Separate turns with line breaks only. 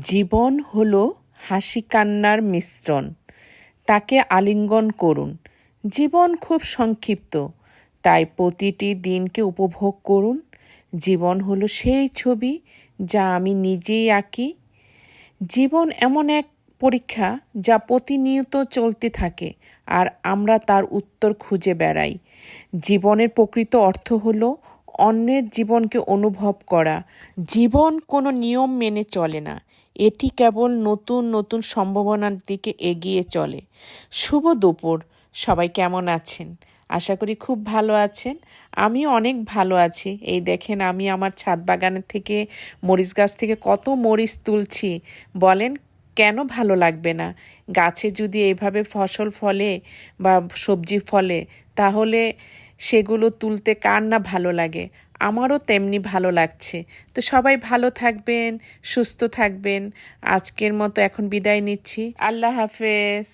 জীবন হলো হাসি কান্নার মিশ্রণ। তাকে আলিঙ্গন করুন। জীবন খুব সংক্ষিপ্ত, তাই প্রতিটি দিনকে উপভোগ করুন। জীবন হলো সেই ছবি যা আমি নিজেই আঁকি। জীবন এমন এক পরীক্ষা যা প্রতিনিয়ত চলতে থাকে আর আমরা তার উত্তর খুঁজে বেড়াই। জীবনের প্রকৃত অর্থ হলো অন্যের জীবনকে অনুভব করা। জীবন কোনো নিয়ম মেনে চলে না। এটি কেবল নতুন নতুন সম্ভাবনার দিকে এগিয়ে চলে। শুভ দুপুর। সবাই কেমন আছেন? আশা করি খুব ভালো আছেন। আমি অনেক ভালো আছি। এই দেখেন আমি আমার ছাদ বাগানের থেকে মরিচ গাছ থেকে কত মরিচ তুলছি। বলেন, কেন ভালো লাগবে না? গাছে যদি এইভাবে ফসল ফলে বা সবজি ফলে, তাহলে সেগুলো তুলতে কার না ভালো লাগে? আমারও তেমনি ভালো লাগছে। তো সবাই ভালো থাকবেন, সুস্থ থাকবেন। আজকের মতো এখন বিদায় নিচ্ছি। আল্লাহ হাফেজ।